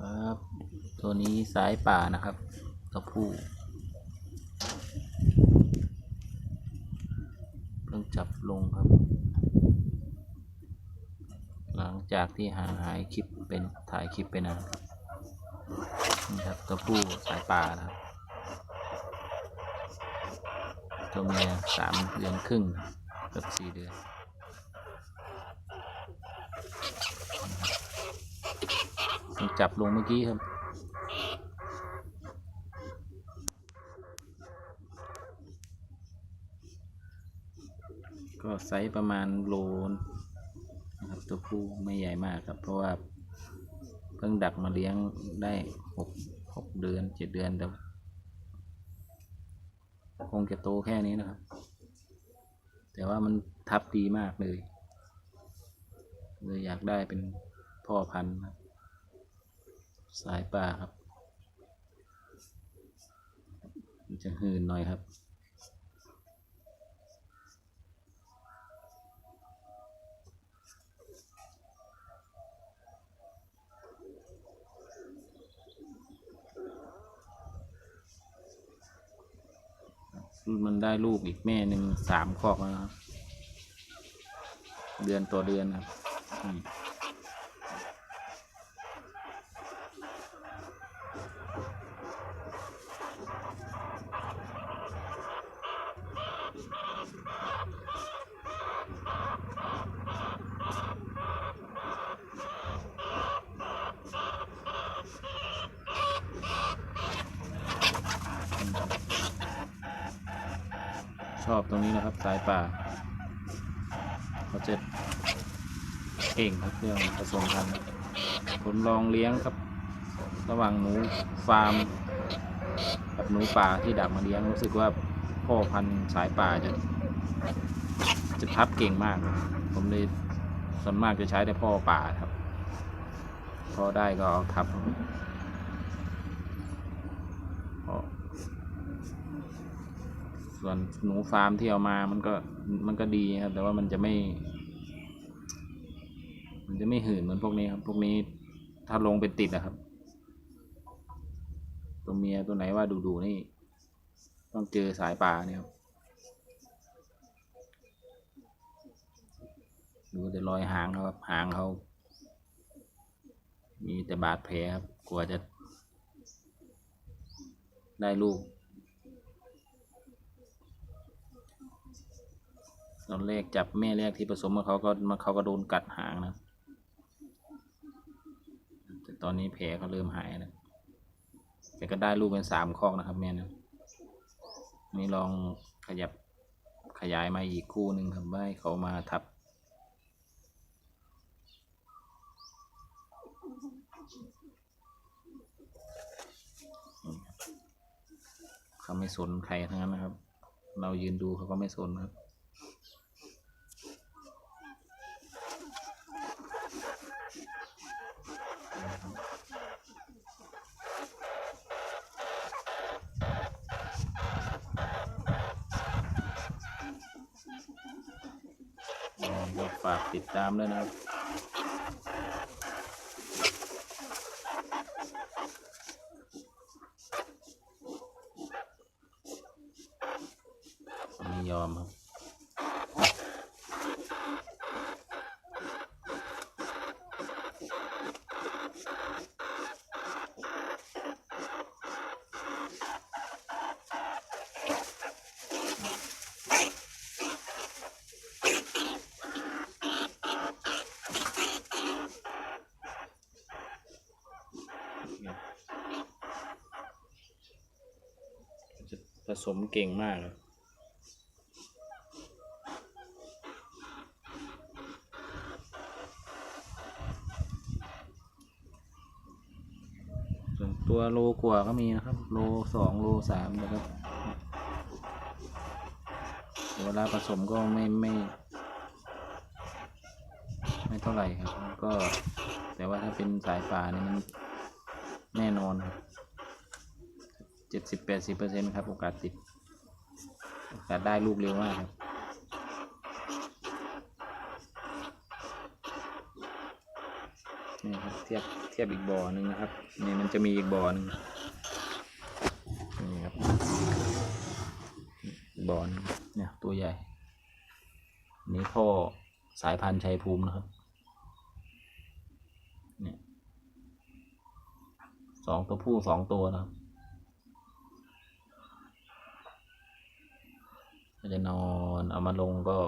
ครับตัวนี้สายป่านะครับตัวผู้เพิ่งจับลงครับ หลังจากที่ห่างหายคลิปเป็นถ่ายคลิปไปนานครับนี่ครับตัวผู้สายป่านะครับตัวเมียสามเดือนครึ่งกับสี่เดือนเพิ่ง จับลงเมื่อกี้ครับ ก็ไซส์ประมาณโลนะครับตัวผู้ไม่ใหญ่มากครับ เพราะว่าเพิ่งดักมาเลี้ยงได้หกหกเดือนเจ็ดเดือนแต่คงจะโตแค่นี้นะครับ แต่ว่ามันทับดีมากเลยเลยอยากได้เป็นพ่อพันธุ์ สายป่าครับ จะหืนหน่อยครับ มันได้ลูกอีกแม่หนึ่งสามคอกแล้วนะครับ เดือนต่อเดือนครับ ชอบตรงนี้นะครับสายป่าเขาจะเก่งครับเรื่องผสมพันธุ์ผมลองเลี้ยงครับ ระหว่างหนูฟาร์มกับหนูป่าที่ดักมาเลี้ยงรู้สึกว่าพ่อพันธุ์สายป่าจะจะทับเก่งมาก ผมเลยส่วนมากจะใช้แต่พ่อป่าครับ พอได้ก็เอาทับพอ ส่วนหนูฟาร์มที่เอามามันก็มันก็ดีครับ แต่ว่ามันจะไม่ มันจะไม่หืนเหมือนพวกนี้ครับ พวกนี้ถ้าลงเป็นติดอะครับ ตัวเมียตัวไหนว่าดูดูๆนี่ ต้องเจอสายป่าเนี่ยครับดูแต่รอยหางเขาครับ หางเขามีแต่บาดแผลครับ กลัวจะได้ลูก ตอนแรกจับแม่แรกที่ผสมกับเขาก็มาเขาก็โดนกัดหางนะ แต่ตอนนี้แผลเขาเริ่มหายแล้วแต่ก็ได้ลูกเป็นสามคอกนะครับ แม่นะนี่ลองขยับขยายมาอีกคู่หนึ่งครับให้เขามาทับเขาไม่สนใครทั้งนั้นนะครับ เรายืนดูเขาก็ไม่สนครับ ก็ ฝากติดตามด้วยนะครับ ไม่ยอมครับ จะ ผสมเก่งมากเลยส่วนตัวโลกว่าก็มีนะครับ โลสองโลสามนะครับเวลาผสมก็ไม่ไม่ ไม่เท่าไหร่ครับ ก็ แต่ว่าถ้าเป็นสายป่านี่มันแน่นอนครับ จ็ดสิบแปดสิบเปอร์เซ็นต์ครับโอกาสติด โอกาสได้ลูกเร็วมากครับ นี่ครับเทียบเทียบอีกบ่อหนึ่งนะครับ นี่มันจะมีอีกบ่อหนึ่งนี่ครับบ่อนึงเนี่ยตัวใหญ่อันนี้พ่อสายพันธุ์ชัยภูมินะครับเนี่ยสองตัวผู้สองตัวนะครับ ก็จะนอนเอามาลงก็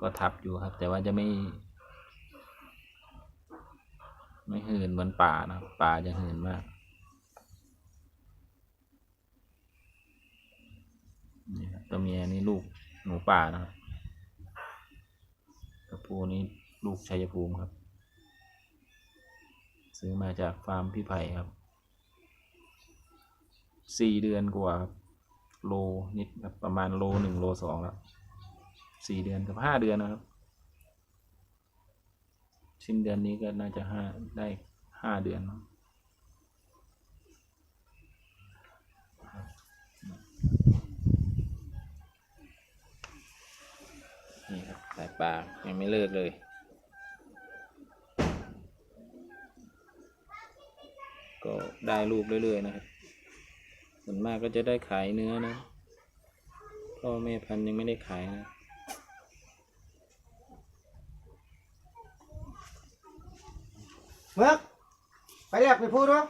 ก็ทับอยู่ครับ แต่ว่าจะไม่ ไม่หืนเหมือนป่านะป่าจะหืนมากนี่ครับตัวเมียนี่ลูกหนูป่านะครับตัวผู้นี้ลูกชัยภูมิครับ ซื้อมาจากฟาร์มพี่ไผ่ครับสี่เดือนกว่าครับ โลนิดครับประมาณโลหนึ่งโลสองแล้วสี่เดือนกับห้าเดือนนะครับสิ้นเดือนนี้ก็น่าจะห้าได้ห้าเดือนเนอะนี่ครับสายปลายังไม่เลิกเลยก็ได้ลูกเรื่อยๆนะครับ ส่วนมากก็จะได้ขายเนื้อนะพ่อแม่พันธุ์ยังไม่ได้ขายนะเมือกไปเรียกไปพูดด้วย